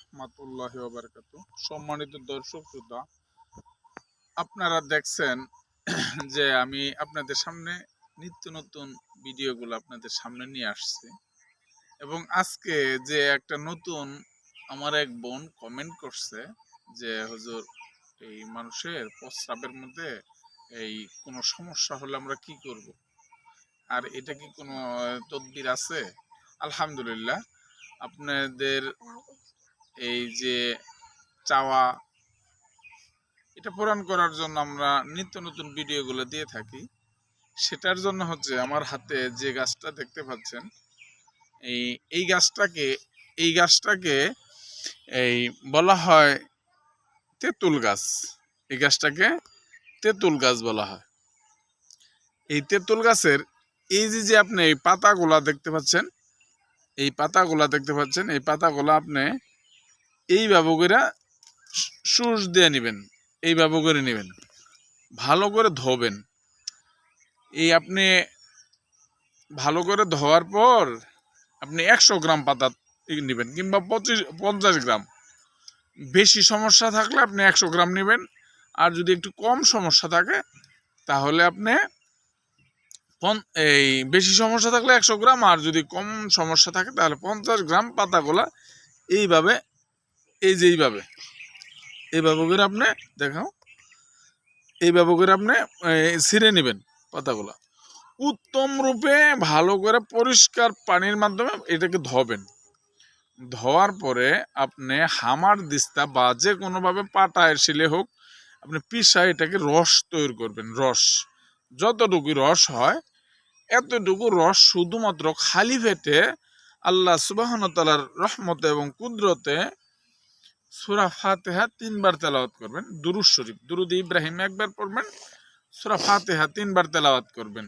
রহমতুল্লাহ বারকাত। সম্মানিত দর্শক শ্রোতা, আপনারা দেখছেন যে আমি আপনাদের সামনে নিত্য নতুন ভিডিওগুলো আপনাদের সামনে নিয়ে আসছি। এবং আজকে যে একটা নতুন আমার এক বোন কমেন্ট করছে যে, হুজুর, এই মানুষের প্রস্রাবের মধ্যে এই কোনো সমস্যা হলে আমরা কি করব? আর এটা কি কোনো তদবির আছে? আলহামদুলিল্লাহ, আপনাদের এই যে চাওয়া, এটা পূরণ করার জন্য আমরা নিত্য নতুন ভিডিওগুলো দিয়ে থাকি। সেটার জন্য হচ্ছে আমার হাতে যে গাছটা দেখতে পাচ্ছেন, এই এই গাছটাকে এই গাছটাকে এই বলা হয় তেঁতুল গাছ। এই গাছটাকে তেঁতুল গাছ বলা হয়। এই তেঁতুল গাছের, এই যে যে আপনি এই পাতাগুলা দেখতে পাচ্ছেন, এই পাতাগুলা দেখতে পাচ্ছেন, এই পাতাগুলা আপনি এইভাবে করে সুস দিয়ে নেবেন এইভাবে করে নেবেন। ভালো করে ধোবেন। এই আপনি ভালো করে ধোয়ার পর আপনি একশো গ্রাম পাতা নেবেন কিংবা পঁচিশ, পঞ্চাশ গ্রাম। বেশি সমস্যা থাকলে আপনি একশো গ্রাম নেবেন। আর যদি একটু কম সমস্যা থাকে, তাহলে আপনি পন- এই বেশি সমস্যা থাকলে একশো গ্রাম, আর যদি কম সমস্যা থাকে, তাহলে পঞ্চাশ গ্রাম পাতাগুলা এইভাবে এই যে এইভাবে। এইভাবে করে আপনি দেখাও। এইভাবে করে আপনি ছিঁড়ে নেবেন পাতাগুলা। উত্তম রূপে ভালো করে পরিষ্কার পানির মাধ্যমে এটাকে ধোবেন। ধোয়ার পরে আপনি হামার দিস্তা বা যে কোনোভাবে পাটায় শিলে হোক, আপনি পিসা এটাকে রস তৈরি করবেন, রস। যতটুকু রস হয়, এতটুকু রস শুধুমাত্র খালি পেটে আল্লাহ সুবাহতালার রহমতে এবং কুদরতে সুরা ফাতেহা তিনবার তেলাওয়াত করবেন। দুরুদ শরীফ, দুরুদ ইব্রাহিম একবার পড়বেন, সুরা ফাতেহা তিনবার তেলাওয়াত করবেন।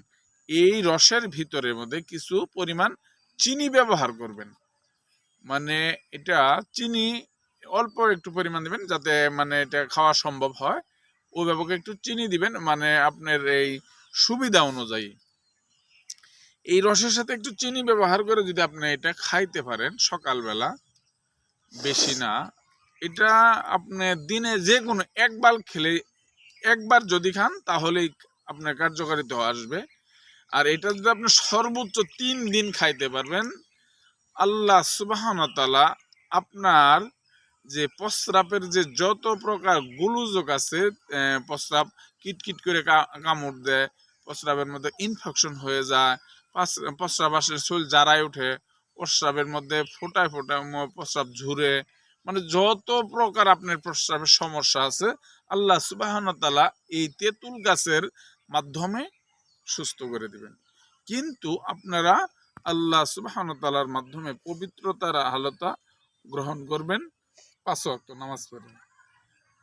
এই রসের ভিতরের মধ্যে কিছু পরিমাণ চিনি ব্যবহার করবেন। মানে এটা চিনি অল্প একটু পরিমাণ দিবেন যাতে মানে এটা খাওয়া সম্ভব হয়। ব্যাপকে একটু চিনি দিবেন মানে আপনার এই সুবিধা অনুযায়ী। এই রসের সাথে একটু চিনি ব্যবহার করে যদি আপনি এটা খাইতে পারেন সকালবেলা, বেশি না। এটা আপনি দিনে যে কোনো একবার খেলে, একবার যদি খান, তাহলেই আপনার কার্যকারিতা আসবে। আর এটা যদি আপনি সর্বোচ্চ তিন দিন খাইতে পারবেন, আল্লাহ সুবাহনতালা আপনার যে প্রস্রাবের যে যত প্রকার গুলুজক আছে প্রস্রাব কিটকিট করে কামড় দেয়, প্রস্রাবের মধ্যে ইনফেকশন হয়ে যায় প্রস্রাব আসলে শরীর জারায় ওঠে, প্রস্রাবের মধ্যে ফোটায় ফোটায় প্রস্রাব ঝুরে মানে যত প্রকার আপনার প্রস্রাবের সমস্যা আছে, আল্লাহ সুবাহনতালা এই তেঁতুল গাছের মাধ্যমে সুস্থ করে দিবেন। কিন্তু আপনারা আল্লাহ সুবাহনতালার মাধ্যমে পবিত্রতার হালতা গ্রহণ করবেন, পাঁচ ওয়াক্ত নামাজ পড়বেন।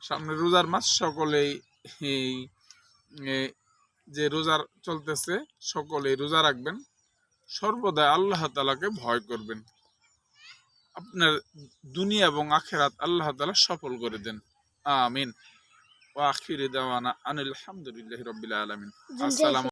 সামনে রোজার মাস, সকলেই এই যে রোজার চলতেছে, সকলেই রোজা রাখবেন। সর্বদা আল্লাহ তালাকে ভয় করবেন। আপনার দুনিয়া এবং আখেরাত আল্লাহ তালা সফল করে দেন। আমিন। ও আখিরি দাওয়ানা আনিল আলহামদুলিল্লাহ রাব্বিল আলমিন। আসসালামু